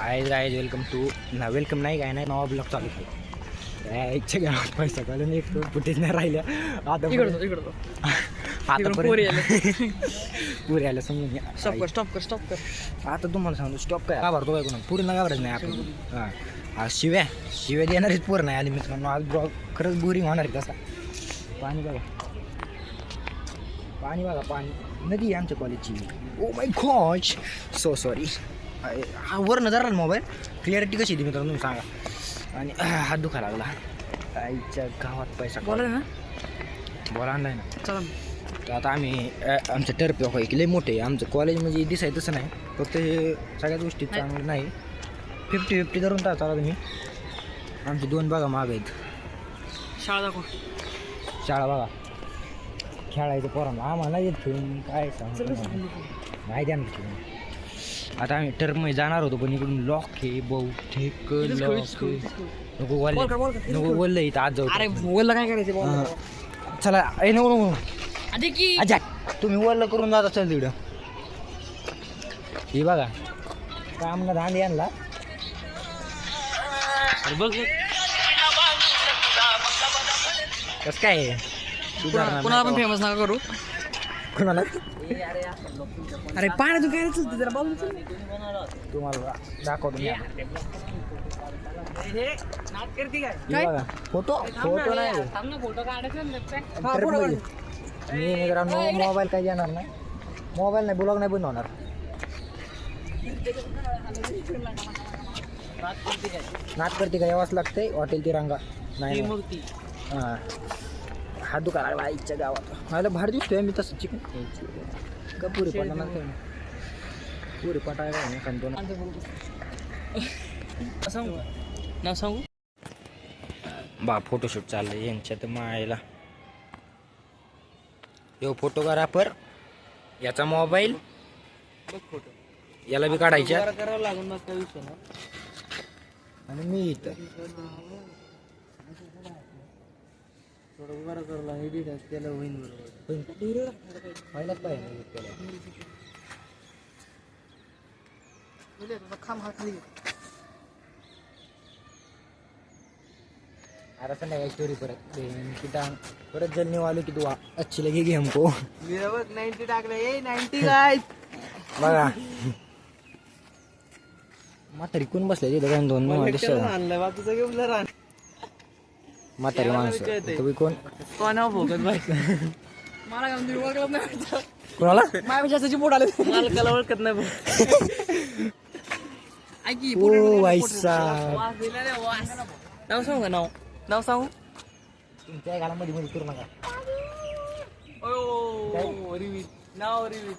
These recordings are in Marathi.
हाय गायज वेलकम टू ना वेलकम नाही काय नाही नवा ब्लॉग चालू आहे. यायच्या गावात पैसा घालून एक फुटेज नाही राहिल्या आता इकडं इकडं आता पोरी पुरी आल्या समजून घ्या. स्टॉप कर स्टॉप कर स्टॉप कर. आता तुम्हाला सांगतो स्टॉप काय घाबरतो काय कोणा पूर्ण घाबरत नाही आपण. हां. शिव्या. शिव्या देणारीच पोर नाही आली मित्रांनो. आज ब्लॉग खरंच बोरिंग होणार आहे तसा. पाणी बघा. पाणी बघा पाणी. नदी आहे आमच्या कॉलेजची oh my gosh so sorry हा वर नजर आला मोबाईल क्लिअरिटी कशी येते मित्रांनो तुम्ही सांगा. आणि हात दुखा लागला. आईच्या गावात पैसा बोला ना. बोला आणलाय ना. चला तर आता आम्ही आमचं टर्फ की लय मोठे आमचं कॉलेज म्हणजे दिसाय तसं नाही. फक्त हे सगळ्याच गोष्टी चांगलं नाही. फिफ्टी फिफ्टी धरून टाका चाला तुम्ही. आमचे दोन बागा माग आहेत. शाळा दाखव. शाळा बघा. खेळायचं पोरांना. आम्हाला येत खेळून. काय सांगू द्या ना खेळून. आता आम्ही टर्फमध्ये जाणार होतो पण इकडून लॉक आहे बहुतेक लॉक आहे. नको कर. नको बोललं इथं आज जाऊ अरे बोलला काय करायचं बोल. चला ए नको नको आधी की अच्छा तुम्ही वरलं करून जात असेल तिकडं हे बघा काम ना धांदे आणला अरे बघ. कसं काय आपण नाही फेमस नका करू? कोणाला? अरे पाण्यातून काय चलते जरा चल. तुम्हाला दाखवतो मी आता. काय? बघा फोटो फोटो नाही हा, तर पुढं मध्ये. मी मित्रांनो मोबाईल काही देणार नाही. मोबाईल नाही ब्लॉग नाही बंद होणार. नाच करते का? यावाच लागते हॉटेल तिरंगा. नाही नाही. मूर्ती हां. हात दुखा लागला आईच्या गावात. मला भाड दिसतोय मी तसं चिकन. का पुरी नंतर पुरी पटाय काय नाही दोन. सांगू नाव सांगू? बा फोटोशूट चाललंय यांच्यात मायला. यो फोटोग्राफर याचा मोबाईल फोटो याला बी काढायच्या करावं लागून मग काय विषय ना आणि मी इथं. थोडं बरं करला एडिट केलं होईन बरोबर व्हायलाच पाहिजे हा खाली अरे असं नाही स्टोरी परत बहन की डांग परत जलने वालो की तू आ- अच्छी लगेगी हमको. बघ नाईन्टी टाकलं. ए नाईन्टी काय बघा. म्हातारी कोण बसले तिथे? काय दोन दिसतात. आणलं बाकीचं घेऊन म्हातारी माणसं. तुम्ही कोण? कोणावर फोकस बाई? मला काय तुम्ही ओळखलं नाही वाटतं. कोणाला? माझ्या जास्तची पोट आले. मालकाला ओळखत नाही भाऊ. ऐक की, ओ पोट वास दिला रे, वास. नाव सांगू का नाव? नाव सांगू? तुमच्या घालामध्ये मध्ये करू नका. ओ रिवीत. नाव रिवीत.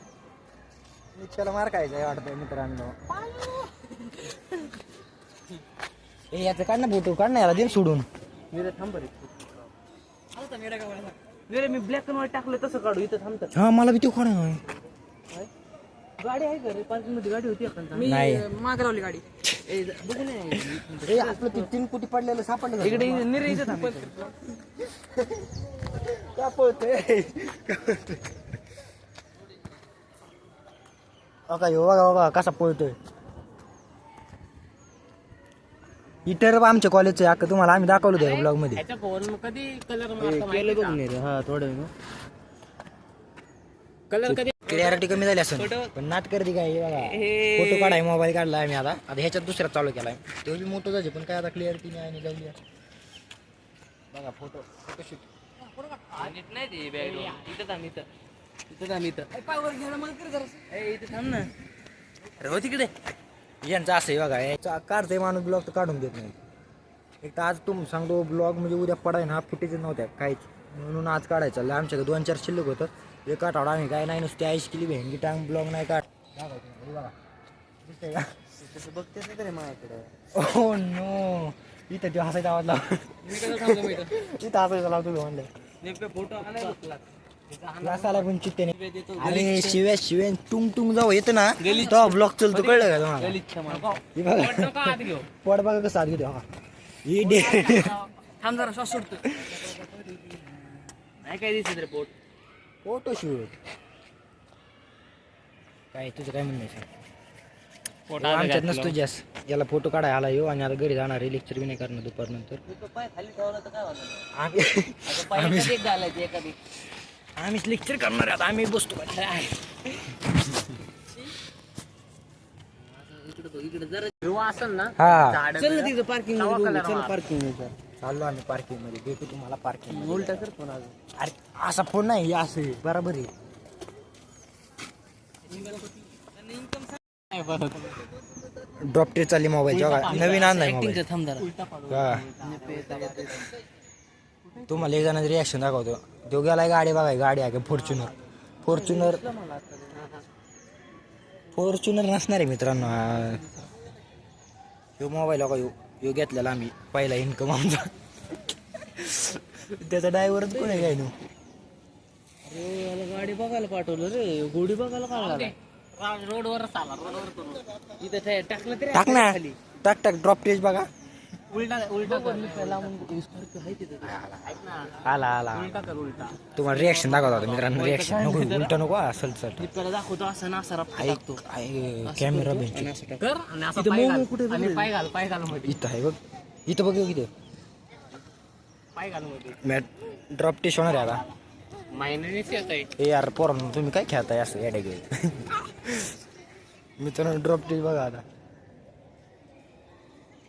त्याला मार खायचा वाटतंय मित्रांनो. ए याचं काढ ना फोटो काढ ना याला दे सोडून. मी थांब बरे. मी ब्लॅक अँड व्हाईट टाकलं तसं काढू इथं थांबतात हा मला बी तो काढ ना गाडी आहे का रे? पार्किंगमध्ये गाडी होती आपण नाही. मागे लावली गाडी. ए, बघू नये ए आपलं ते तीन कोटी पडलेलं सापडलं इकडे निरे इथं थांब. का पळतोय? बघा ह्यो बघा बघा कसा पळतोय? इतर आमच्या कॉलेजचं आहे अक्का तुम्हाला आम्ही दाखवलं होतं ब्लॉगमध्ये. त्याच्या फोन कधी कलर केलं बघ रे. हा थोडं कलर कधी क्लिअरिटी कमी झाली असेल. पण नाट करते काय हे बघा. हे- फोटो काढाय मोबाईल काढलाय मी आता. आता ह्याच्यात दुसरा चालू केलाय. तो बी मोठं जायचे पण काय आता क्लिअरिटी नाही आणि जाऊया. बघा फोटो फोटोशूट नीट नाही ते बॅग इथं थांब इथं. इथं थांब इथं. ए, इथं थांब ना. अरे हो तिकडे. यांचं असं आहे बघा याचा काढतंय माणूस ब्लॉग तर काढून देत नाही. एक तर आज तुम सांगतो ब्लॉग म्हणजे उद्या पडाय ना फुटेज नव्हत्या काहीच. म्हणून आज काढायचं. चाललं आमच्याकडे दोन चार शिल्लक होतं. एक आठवडा आम्ही काय नाही नुसती आईश केली भेंडी टांग ब्लॉग नाही काढ बघा दिसतंय का? तसं बघतेच नाही रे माझ्याकडे ओ नो. इथं तो हसायचा आवाज लाव. इथं? हसायचा लावतो म्हणलं. नेमकं फोटो आणाय क्लास आला पण चित्तेने अरे शिव्या शिव्या टुंग टुंग जाऊ येतं ना. तो ब्लॉग चलतो कळलं का तुम्हाला. हे बघा. आत घेऊ. पोट बघा कसं आत घेतो बघा ही डे थांब जरा श्वास सोडतो नाही काय दिसत रे पोट. फोटोशूट काय तुझं काय म्हणणं आहे आमच्यात नसतो जास्त. याला फोटो काढायला आला येऊ आणि आता घरी जाणार आहे लेक्चर बी नाही करणार दुपारनंतर. पाय खाली ठेवला तर काय होतं आम्ही आम्हीच लेक्चर करणार आहे आता आम्ही बसतो इकडे बघ इकडे जरा हिरवा असेल ना हा चल ना तिकडे पार्किंग चल पार्किंग चाललो आम्ही पार्किंगमध्ये. भेटू तुम्हाला पार्किंग उलटा कर फोन अजून. अरे असा फोन नाही हे असं आहे. बरोबर आहे. ड्रॉप टे चालली मोबाईल बघा नवीन आणलाय मोबाईल ऍक्टिंगचं थांब जरा. हा. तुम्हाला एक जणांचं रिॲक्शन दाखवतो. तो गेलाय गाडी बघाय गाडी आहे फॉर्च्युनर फॉर्च्युनर फॉर्च्युनर नसणार आहे मित्रांनो. हा. ह्यो मोबाईल बघा ह्यो घेतलेला आम्ही. पहिला इन्कम आमचा. त्याचा ड्रायव्हरच कोण आहे काय नो? गाडी बघायला पाठवलं रे. गोडी बघायला काय रोडवर आला रोडवर टाकलं तरी टाक ना. टाक टाक ड्रॉप टेज बघा. उलटा उलटा कर. आला आला. उलटा कर उलटा. तुम्हाला रिॲक्शन दाखवतो आता मित्रांनो रिॲक्शन नको उलटा नको असल सर दाखवतो असं ना टाकतो. कॅमेरा. कर. आणि असं पाय घाल. आणि पाय घाल पाय घाल मध्ये इथं आहे बघ. इथं बघ इथं. पाय घाल मध्ये मॅट ड्रॉप टेस्ट होणार आहे आता. महिन्यानेच येत आहे यार पोरांनो तुम्ही काय खेळताय असं येडे घेत मित्रांनो ड्रॉप टेस्ट बघा आता.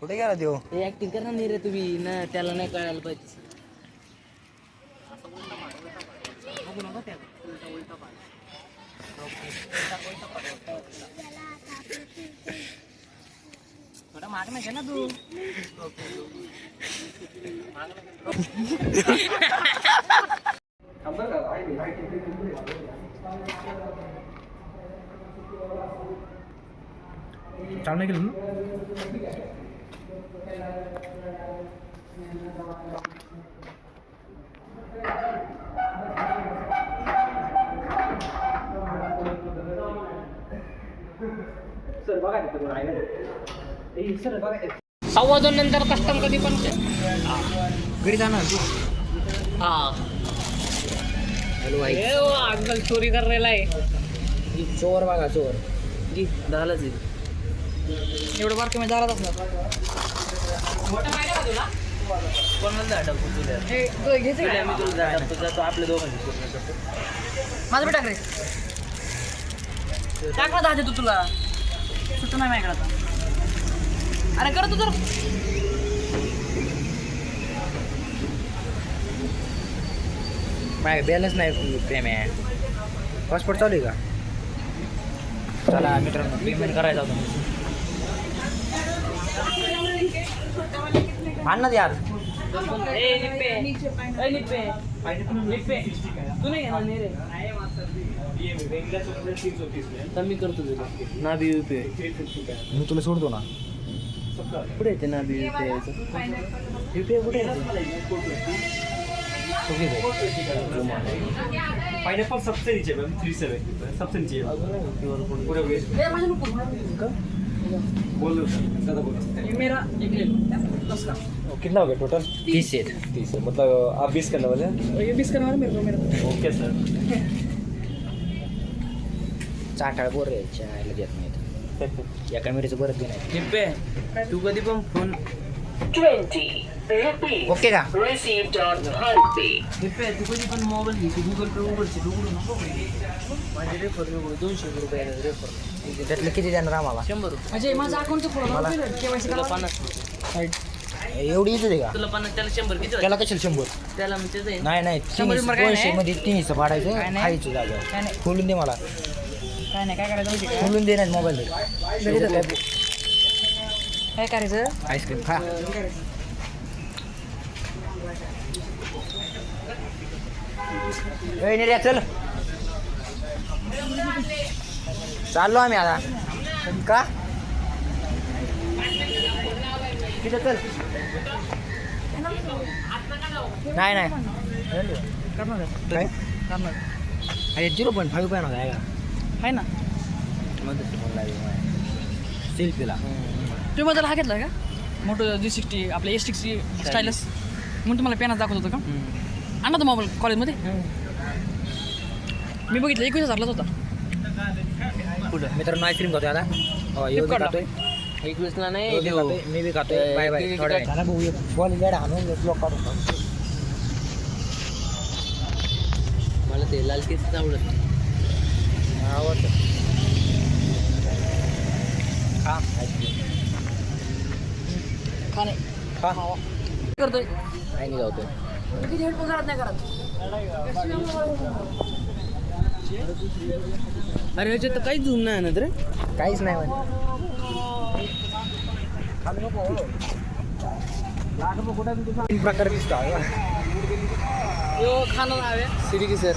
कुठे गेला देव हे ऍक्टिंग कर ना नाही रे तुम्ही. ना त्याला नाही कळायला पाहिजे. थोडा नाही ना तू? चालू नाही केलं ना? सव्वा दोन नंतर कस्टम कधी पण घरी जाणार तू हा. हॅलो ओ, अंकल चोरी करायला आहे. चोर बघा चोर. जी झालंच एवढं बारकं मी झालाच असणार. माझं बी टाक रे टाक ना दहा तू तुला. सुट्ट नाही माझ्याकडे आता अरे कर तू तर माझ्या बॅलन्स नाही प्रेम आहे पासपोर्ट चालू आहे का चला मित्रांनो पेमेंट करायचं होतं ना ते यार. ए निप्पे. ए निप्पे. निप्पे. तू नाही घेणार नाही रे. तर मी करतो तुला. नाबी युपीआय मी तुला सोडतो ना. कुठे येते युपीआय युपीआय कुठे येते. पाइनएप्पल सबसे नीचे मैम थ्री सेवन सबसे नीचे पूरा वेस्ट बोल. दो सर ज़्यादा बोलो मेरा एक ले लो. दस का कितना हो गया टोटल तीस. आहेत तीस है मतलब आप बीस करने वाले हैं? ये बीस करवा मेरे को मेरे को. ओके सर चाटाळ बोर आहे चायला देत नाहीत या कॅमेऱ्याचं बरं बी नाही तू कधी पण फोन 20 rupees ओके का received on Heartbeat. निप्पे तू कधी पण मोबाईल घ्यायची गुगल पे उघडची उघडू नको माझे रेफर दोनशे रुपये रेफर त्यातलं किती देणार आम्हाला शंभर रुपये म्हणजे माझं अकाउंटचं फोन केवायसी तुला करा पन्नास एवढी इथं आहे का तुला पन्नास त्याला शंभर किती त्याला कशाला शंभर त्याला नाही नाही दोनशे नाही? मध्ये तीनशे पाडायचं काय नाही? खायचं नाही. खोलून दे मला काय नाही काय करायचं खोलून दे नाही मोबाईल काय करायचं आईस्क्रीम खा ए, निर्या, चल चाललो आम्ही आता का तिथं चल नाही नाही करणार काय करणार अरे झिरो पॉईंट फाईव्ह पॉईंट होता आहे का आहे ना सेल्फीला तुम्ही माझा हा घेतला का? मोठं जी सिक्स्टी आपल्या एस सिक्स्टी स्टाईलस म्हणून तुम्हाला पेनाच दाखवत होतं का? आणा तो मोबाईल कॉलेजमध्ये मी बघितलं एकवीस हजारलाच होता. मित्रांनो आईस्क्रीम खातोय आता. हो, एकवीसला तो नाही मी बी खातोय. Bye bye. बॉल गॅड आणून ब्लॉक काढून. मला ते लाल केसच आवडत. आवडतं. खा आईस्क्रीम. खा. नाही खा करतोय. काही नाही गावतोय किती हेडफोन घरात नाही करत अरे ह्याच्यात तर काहीच झूम नाही ना रे. काहीच नाही म्हणजे तीन प्रकार दिसतो खाणं नाव आहे सिरी की सर.